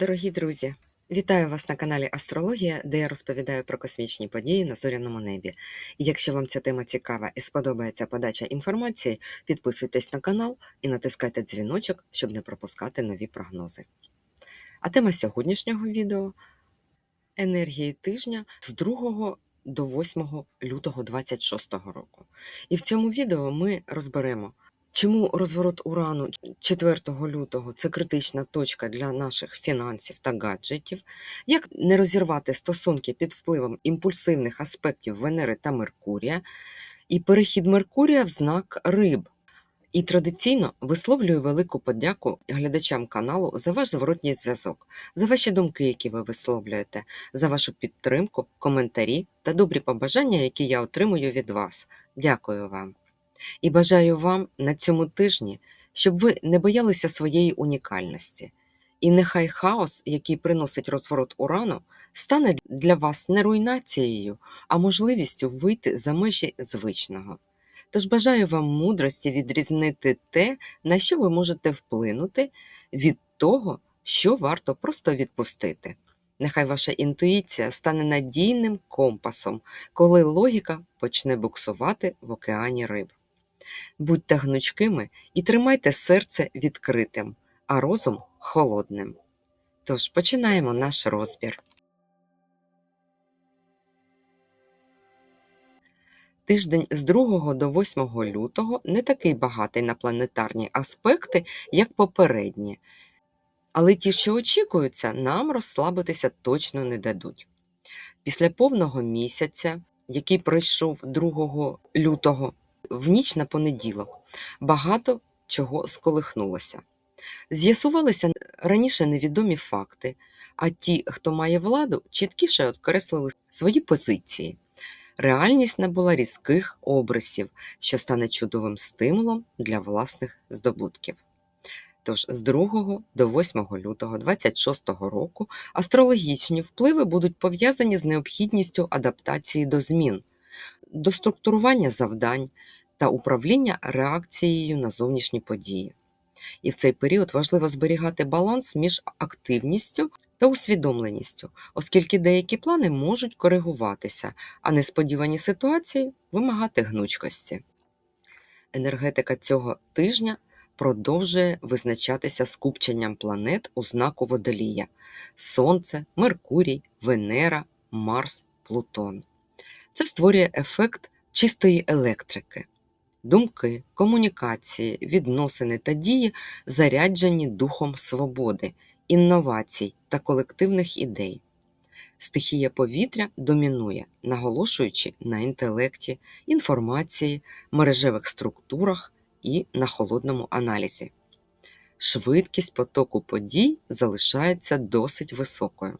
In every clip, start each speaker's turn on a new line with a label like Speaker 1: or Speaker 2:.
Speaker 1: Дорогі друзі, вітаю вас на каналі Астрологія, де я розповідаю про космічні події на зоряному небі. І якщо вам ця тема цікава і сподобається подача інформації, підписуйтесь на канал і натискайте дзвіночок, щоб не пропускати нові прогнози. А тема сьогоднішнього відео енергії тижня з 2 до 8 лютого 26 року. І в цьому відео ми розберемо. Чому розворот урану 4 лютого це критична точка для наших фінансів та гаджетів? Як не розірвати стосунки під впливом імпульсивних аспектів Венери та Меркурія, і перехід Меркурія в знак риб? І традиційно висловлюю велику подяку глядачам каналу за ваш зворотній зв'язок, за ваші думки, які ви висловлюєте, за вашу підтримку, коментарі та добрі побажання, які я отримую від вас. Дякую вам. І бажаю вам на цьому тижні, щоб ви не боялися своєї унікальності. І нехай хаос, який приносить розворот урану, стане для вас не руйнацією, а можливістю вийти за межі звичного. Тож бажаю вам мудрості відрізнити те, на що ви можете вплинути, від того, що варто просто відпустити. Нехай ваша інтуїція стане надійним компасом, коли логіка почне буксувати в океані риб. Будьте гнучкими і тримайте серце відкритим, а розум холодним. Тож починаємо наш розбір. Тиждень з 2 до 8 лютого не такий багатий на планетарні аспекти, як попередні, але ті, що очікуються, нам розслабитися точно не дадуть. Після повного місяця, який пройшов 2 лютого, в ніч на понеділок багато чого сколихнулося. З'ясувалися раніше невідомі факти, а ті, хто має владу, чіткіше окреслили свої позиції. Реальність набула різких обрисів, що стане чудовим стимулом для власних здобутків. Тож з 2 до 8 лютого 26 року астрологічні впливи будуть пов'язані з необхідністю адаптації до змін, до структурування завдань та управління реакцією на зовнішні події. І в цей період важливо зберігати баланс між активністю та усвідомленістю, оскільки деякі плани можуть коригуватися, а несподівані ситуації вимагати гнучкості. Енергетика цього тижня продовжує визначатися скупченням планет у знаку Водолія: Сонце, Меркурій, Венера, Марс, Плутон. Це створює ефект чистої електрики. Думки, комунікації, відносини та дії заряджені духом свободи, інновацій та колективних ідей. Стихія повітря домінує, наголошуючи на інтелекті, інформації, мережевих структурах і на холодному аналізі. Швидкість потоку подій залишається досить високою.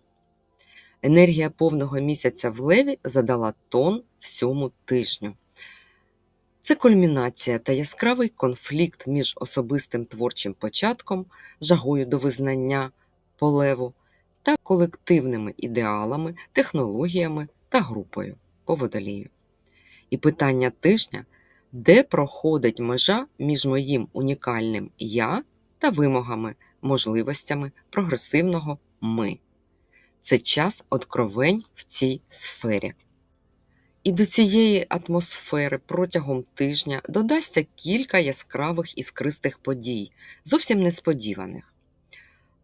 Speaker 1: Енергія повного місяця в леві задала тон всьому тижню. Це кульмінація та яскравий конфлікт між особистим творчим початком, жагою до визнання полеву та колективними ідеалами, технологіями та групою по водолію. І питання тижня, де проходить межа між моїм унікальним я та вимогами, можливостями прогресивного ми. Це час откровень в цій сфері. І до цієї атмосфери протягом тижня додасться кілька яскравих іскристих подій, зовсім несподіваних.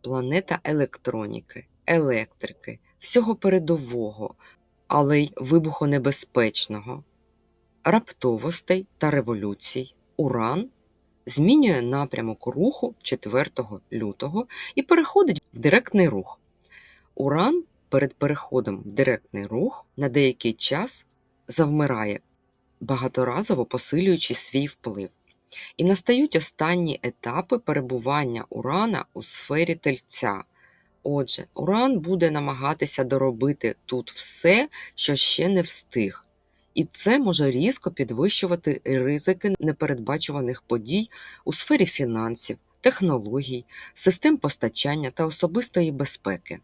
Speaker 1: Планета електроніки, електрики, всього передового, але й вибухонебезпечного, раптовостей та революцій, Уран змінює напрямок руху 4 лютого і переходить в директний рух. Уран перед переходом в директний рух на деякий час завмирає, багаторазово посилюючи свій вплив. І настають останні етапи перебування Урана у сфері тельця. Отже, Уран буде намагатися доробити тут все, що ще не встиг. І це може різко підвищувати ризики непередбачуваних подій у сфері фінансів, технологій, систем постачання та особистої безпеки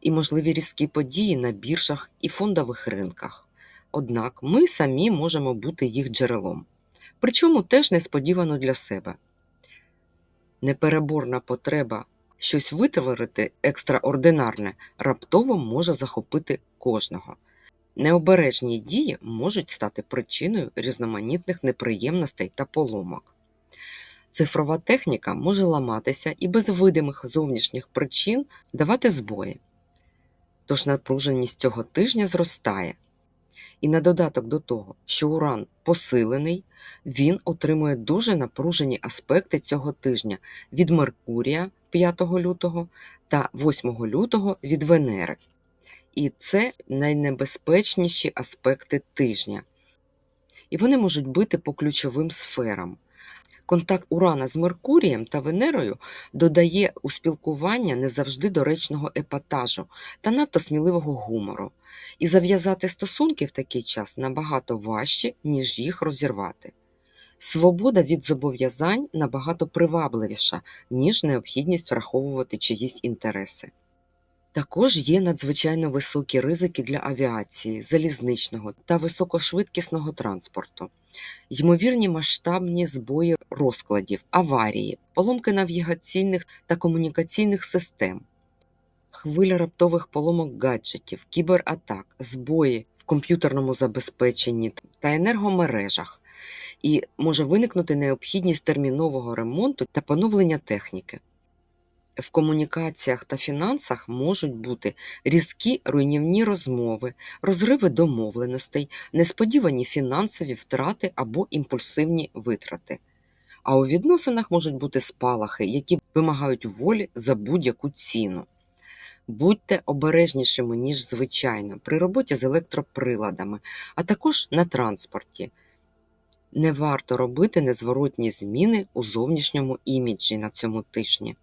Speaker 1: і можливі різкі події на біржах і фондових ринках. Однак ми самі можемо бути їх джерелом, причому теж несподівано для себе. Непереборна потреба щось витворити екстраординарне раптово може захопити кожного. Необережні дії можуть стати причиною різноманітних неприємностей та поломок. Цифрова техніка може ламатися і без видимих зовнішніх причин давати збої. Тож напруженість цього тижня зростає. І на додаток до того, що уран посилений, він отримує дуже напружені аспекти цього тижня від Меркурія 5 лютого та 8 лютого від Венери. І це найнебезпечніші аспекти тижня. І вони можуть бити по ключовим сферам. Контакт Урана з Меркурієм та Венерою додає у спілкування не завжди доречного епатажу та надто сміливого гумору. І зав'язати стосунки в такий час набагато важче, ніж їх розірвати. Свобода від зобов'язань набагато привабливіша, ніж необхідність враховувати чиїсь інтереси. Також є надзвичайно високі ризики для авіації, залізничного та високошвидкісного транспорту, ймовірні масштабні збої розкладів, аварії, поломки навігаційних та комунікаційних систем, хвиля раптових поломок гаджетів, кібератак, збої в комп'ютерному забезпеченні та енергомережах, і може виникнути необхідність термінового ремонту та поновлення техніки. В комунікаціях та фінансах можуть бути різкі руйнівні розмови, розриви домовленостей, несподівані фінансові втрати або імпульсивні витрати. А у відносинах можуть бути спалахи, які вимагають волі за будь-яку ціну. Будьте обережнішими, ніж звичайно, при роботі з електроприладами, а також на транспорті. Не варто робити незворотні зміни у зовнішньому іміджі на цьому тижні.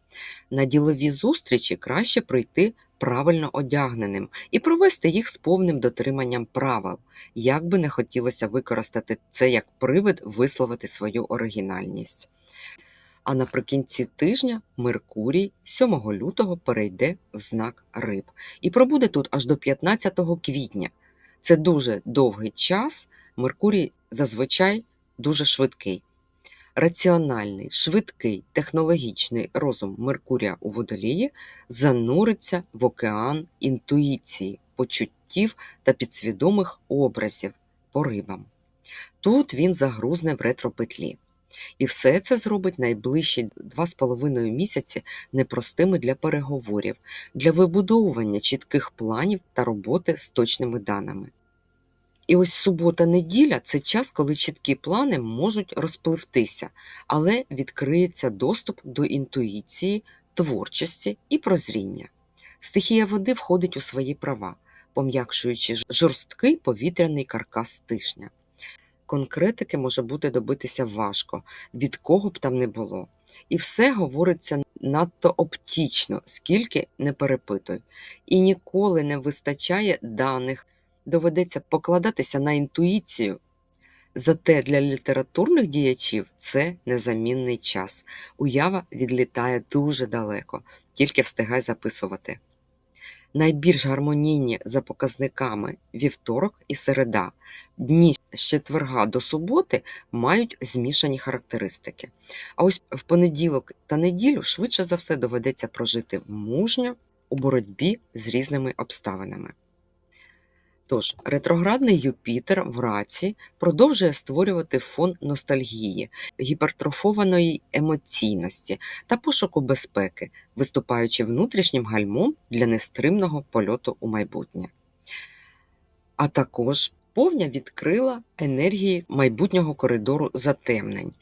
Speaker 1: На ділові зустрічі краще прийти правильно одягненим і провести їх з повним дотриманням правил, як би не хотілося використати це як привид висловити свою оригінальність. А наприкінці тижня Меркурій 7 лютого перейде в знак риб і пробуде тут аж до 15 квітня. Це дуже довгий час. Меркурій зазвичай дуже швидкий. Раціональний, швидкий, технологічний розум Меркурія у водолії зануриться в океан інтуїції, почуттів та підсвідомих образів по рибам. Тут він загрузне в ретропетлі. І все це зробить найближчі два з половиною місяці непростими для переговорів, для вибудовування чітких планів та роботи з точними даними. І ось субота-неділя це час, коли чіткі плани можуть розпливтися, але відкриється доступ до інтуїції, творчості і прозріння. Стихія води входить у свої права, пом'якшуючи жорсткий повітряний каркас тижня. Конкретики може бути добитися важко, від кого б там не було. І все говориться надто оптічно, скільки не перепитуй. І ніколи не вистачає даних доведеться покладатися на інтуїцію. Зате для літературних діячів це незамінний час. Уява відлітає дуже далеко, тільки встигай записувати. Найбільш гармонійні за показниками вівторок і середа. Дні з четверга до суботи мають змішані характеристики. А ось в понеділок та неділю швидше за все доведеться прожити мужньо у боротьбі з різними обставинами. Тож, ретроградний Юпітер в раці продовжує створювати фон ностальгії, гіпертрофованої емоційності та пошуку безпеки, виступаючи внутрішнім гальмом для нестримного польоту у майбутнє. А також повня відкрила енергії майбутнього коридору затемнень.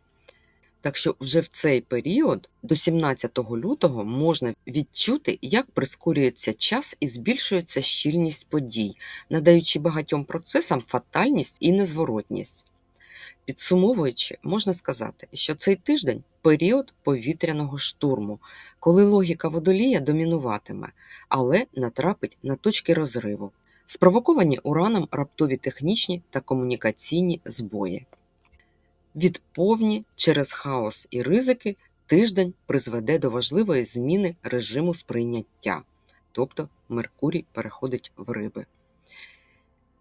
Speaker 1: Так вже в цей період, до 17 лютого, можна відчути, як прискорюється час і збільшується щільність подій, надаючи багатьом процесам фатальність і незворотність. Підсумовуючи, можна сказати, що цей тиждень період повітряного штурму, коли логіка водолія домінуватиме, але натрапить на точки розриву, спровоковані ураном раптові технічні та комунікаційні збої. Від повні через хаос і ризики тиждень призведе до важливої зміни режиму сприйняття, тобто Меркурій переходить в риби.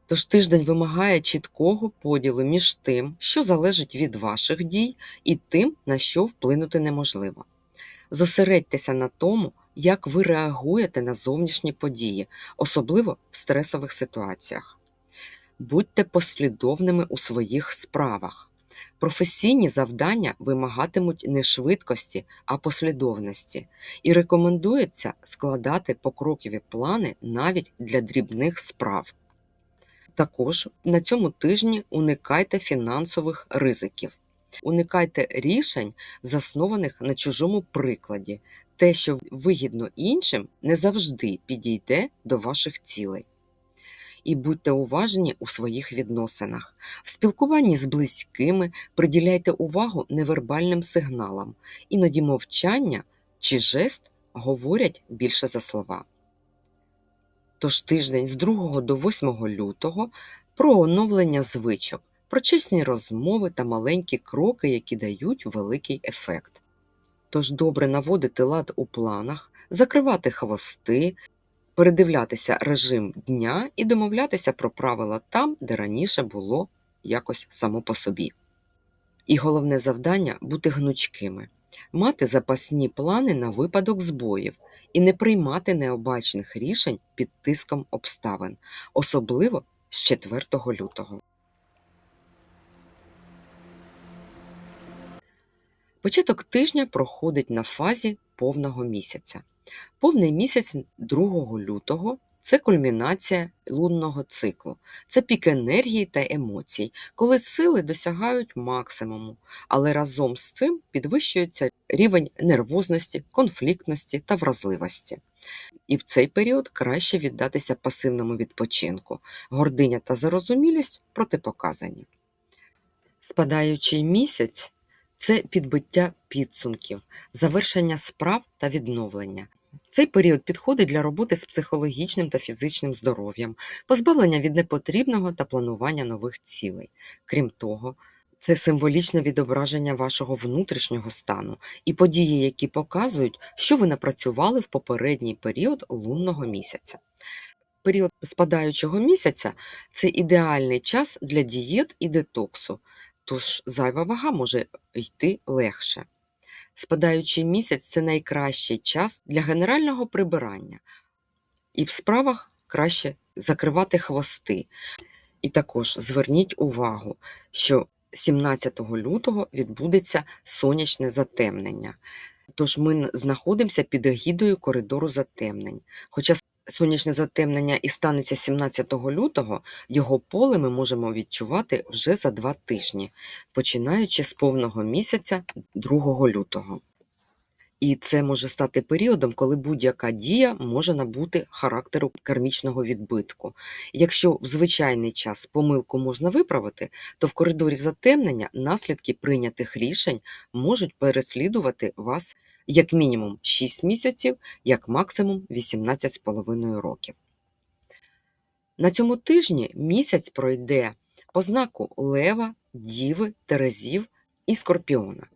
Speaker 1: Тож тиждень вимагає чіткого поділу між тим, що залежить від ваших дій, і тим, на що вплинути неможливо. Зосередьтеся на тому, як ви реагуєте на зовнішні події, особливо в стресових ситуаціях. Будьте послідовними у своїх справах. Професійні завдання вимагатимуть не швидкості, а послідовності, і рекомендується складати покрокові плани навіть для дрібних справ. Також на цьому тижні уникайте фінансових ризиків, уникайте рішень, заснованих на чужому прикладі. Те, що вигідно іншим, не завжди підійде до ваших цілей. І будьте уважні у своїх відносинах. В спілкуванні з близькими приділяйте увагу невербальним сигналам, іноді мовчання чи жест говорять більше за слова. Тож тиждень з 2 до 8 лютого про оновлення звичок, про чесні розмови та маленькі кроки, які дають великий ефект. Тож добре наводити лад у планах, закривати хвости, передивлятися режим дня і домовлятися про правила там, де раніше було якось само по собі. І головне завдання бути гнучкими, мати запасні плани на випадок збоїв і не приймати необачних рішень під тиском обставин, особливо з 4 лютого. Початок тижня проходить на фазі повного місяця. Повний місяць 2 лютого це кульмінація лунного циклу, це пік енергії та емоцій, коли сили досягають максимуму, але разом з цим підвищується рівень нервозності, конфліктності та вразливості. І в цей період краще віддатися пасивному відпочинку. Гординя та зарозумілість протипоказані. Спадаючий місяць це підбиття підсумків, завершення справ та відновлення. Цей період підходить для роботи з психологічним та фізичним здоров'ям, позбавлення від непотрібного та планування нових цілей. Крім того, це символічне відображення вашого внутрішнього стану і події, які показують, що ви напрацювали в попередній період лунного місяця. Період спадаючого місяця це ідеальний час для дієт і детоксу, тож зайва вага може йти легше. Спадаючий місяць це найкращий час для генерального прибирання, і в справах краще закривати хвости. І також зверніть увагу, що 17 лютого відбудеться сонячне затемнення. Тож ми знаходимося під егідою коридору затемнень. Хоча сонячне затемнення і станеться 17 лютого, його поле ми можемо відчувати вже за два тижні, починаючи з повного місяця 2 лютого. І це може стати періодом, коли будь-яка дія може набути характеру кармічного відбитку. Якщо в звичайний час помилку можна виправити, то в коридорі затемнення наслідки прийнятих рішень можуть переслідувати вас як мінімум 6 місяців, як максимум 18,5 років. На цьому тижні місяць пройде по знаку Лева, Діви, Терезів і Скорпіона.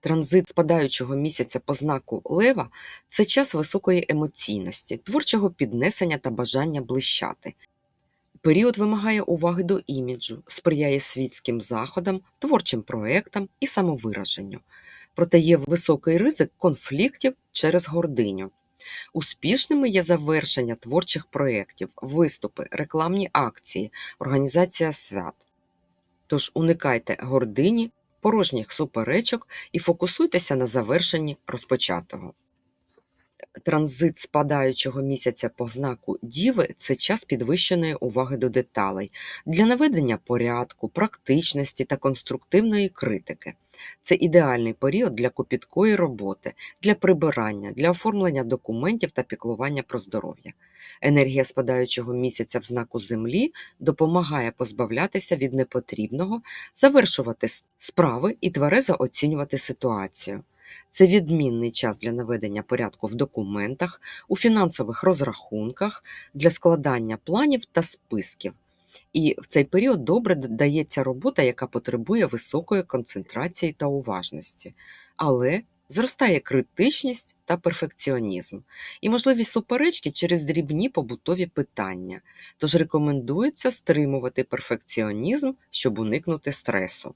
Speaker 1: Транзит спадаючого місяця по знаку Лева це час високої емоційності, творчого піднесення та бажання блищати. Період вимагає уваги до іміджу, сприяє світським заходам, творчим проектам і самовираженню. Проте є високий ризик конфліктів через гординю. Успішними є завершення творчих проєктів, виступи, рекламні акції, організація свят. Тож уникайте гордині, порожніх суперечок і фокусуйтеся на завершенні розпочатого. Транзит спадаючого місяця по знаку Діви це час підвищеної уваги до деталей для наведення порядку, практичності та конструктивної критики. Це ідеальний період для копіткої роботи, для прибирання, для оформлення документів та піклування про здоров'я. Енергія спадаючого місяця в знаку Землі допомагає позбавлятися від непотрібного, завершувати справи і тверезо оцінювати ситуацію. Це відмінний час для наведення порядку в документах, у фінансових розрахунках, для складання планів та списків. І в цей період добре дається робота, яка потребує високої концентрації та уважності. Але зростає критичність та перфекціонізм і можливі суперечки через дрібні побутові питання. Тож рекомендується стримувати перфекціонізм, щоб уникнути стресу.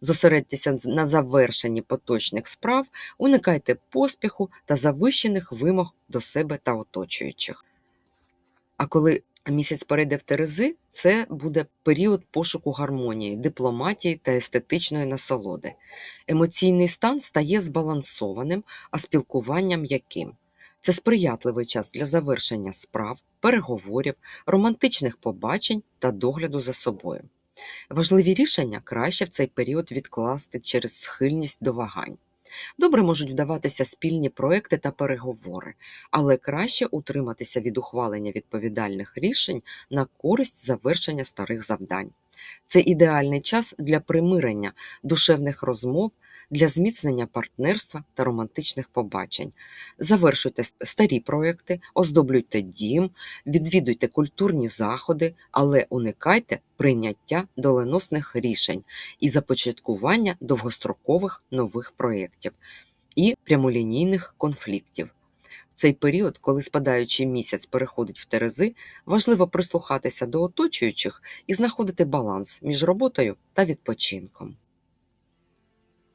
Speaker 1: Зосередьтеся на завершенні поточних справ, уникайте поспіху та завищених вимог до себе та оточуючих. А коли місяць перейде Терези, це буде період пошуку гармонії, дипломатії та естетичної насолоди. Емоційний стан стає збалансованим, а спілкування м'яким. Це сприятливий час для завершення справ, переговорів, романтичних побачень та догляду за собою. Важливі рішення краще в цей період відкласти через схильність до вагань. Добре можуть вдаватися спільні проекти та переговори, але краще утриматися від ухвалення відповідальних рішень на користь завершення старих завдань. Це ідеальний час для примирення, душевних розмов, для зміцнення партнерства та романтичних побачень. Завершуйте старі проекти, оздоблюйте дім, відвідуйте культурні заходи, але уникайте прийняття доленосних рішень і започаткування довгострокових нових проєктів і прямолінійних конфліктів. В цей період, коли спадаючий місяць переходить в Терези, важливо прислухатися до оточуючих і знаходити баланс між роботою та відпочинком.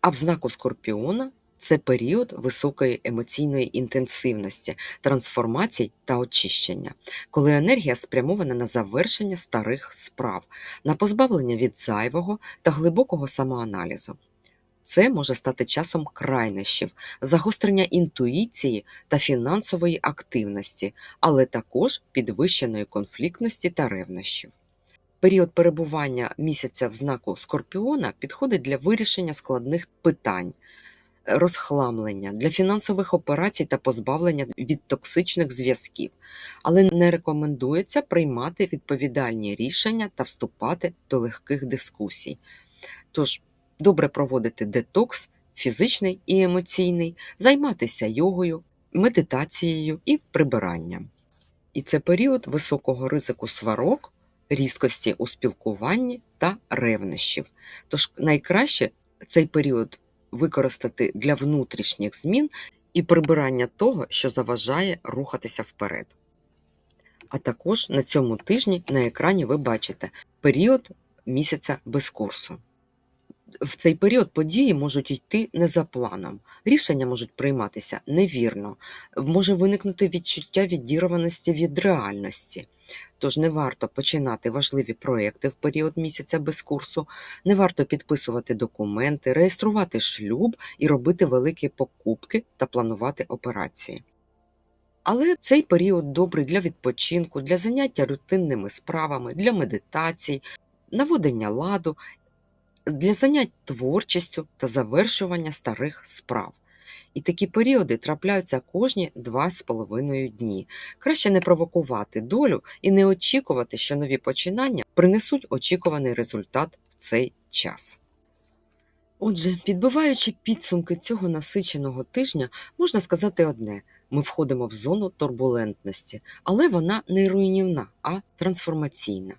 Speaker 1: А в знаку Скорпіона це період високої емоційної інтенсивності, трансформацій та очищення, коли енергія спрямована на завершення старих справ, на позбавлення від зайвого та глибокого самоаналізу. Це може стати часом крайнощів, загострення інтуїції та фінансової активності, але також підвищеної конфліктності та ревнощів. Період перебування місяця в знаку Скорпіона підходить для вирішення складних питань, розхламлення, для фінансових операцій та позбавлення від токсичних зв'язків, але не рекомендується приймати відповідальні рішення та вступати до легких дискусій. Тож добре проводити детокс, фізичний і емоційний, займатися йогою, медитацією і прибиранням. І це період високого ризику сварок різкості у спілкуванні та ревнощів. Тож найкраще цей період використати для внутрішніх змін і прибирання того, що заважає рухатися вперед. А також на цьому тижні на екрані ви бачите період місяця без курсу. В цей період події можуть йти не за планом, рішення можуть прийматися невірно, може виникнути відчуття відірваності від реальності. Тож не варто починати важливі проекти в період місяця без курсу, не варто підписувати документи, реєструвати шлюб і робити великі покупки та планувати операції. Але цей період добрий для відпочинку, для заняття рутинними справами, для медитацій, наводення ладу, для занять творчістю та завершування старих справ. І такі періоди трапляються кожні два з половиною дні. Краще не провокувати долю і не очікувати, що нові починання принесуть очікуваний результат в цей час. Отже, підбиваючи підсумки цього насиченого тижня, можна сказати одне: ми входимо в зону турбулентності, але вона не руйнівна, а трансформаційна.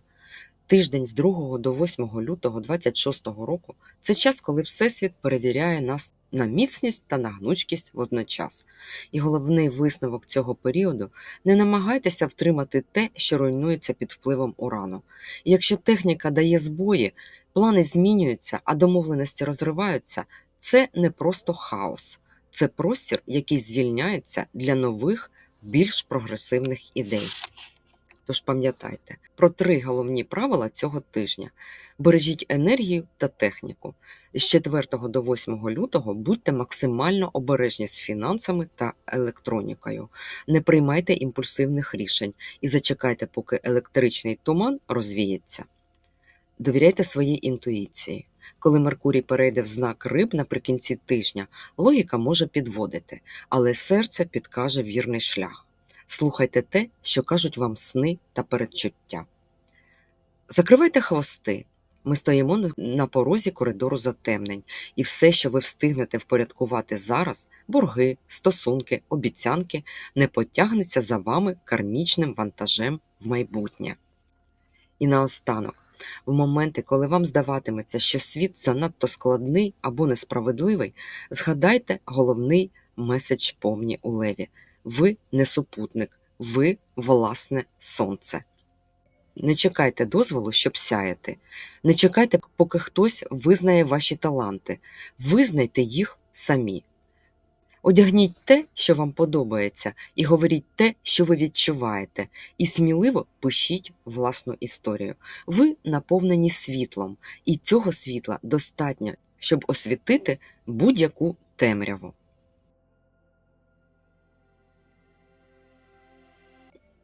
Speaker 1: Тиждень з 2 до 8 лютого 2026 року це час, коли Всесвіт перевіряє нас на міцність та на гнучкість водночас. І головний висновок цього періоду не намагайтеся втримати те, що руйнується під впливом урану. Якщо техніка дає збої, плани змінюються, а домовленості розриваються, це не просто хаос, це простір, який звільняється для нових, більш прогресивних ідей. Тож пам'ятайте про три головні правила цього тижня: бережіть енергію та техніку. З 4 до 8 лютого будьте максимально обережні з фінансами та електронікою. Не приймайте імпульсивних рішень і зачекайте, поки електричний туман розвіється. Довіряйте своїй інтуїції. Коли Меркурій перейде в знак риб наприкінці тижня, логіка може підводити, але серце підкаже вірний шлях. Слухайте те, що кажуть вам сни та передчуття. Закривайте хвости. Ми стоїмо на порозі коридору затемнень, і все, що ви встигнете впорядкувати зараз, борги, стосунки, обіцянки, не потягнеться за вами кармічним вантажем в майбутнє. І наостанок, в моменти, коли вам здаватиметься, що світ занадто складний або несправедливий, згадайте головний меседж помні у леві. Ви не супутник, ви власне сонце. Не чекайте дозволу, щоб сяяти. Не чекайте, поки хтось визнає ваші таланти. Визнайте їх самі. Одягніть те, що вам подобається, і говоріть те, що ви відчуваєте, і сміливо пишіть власну історію. Ви наповнені світлом, і цього світла достатньо, щоб освітити будь-яку темряву.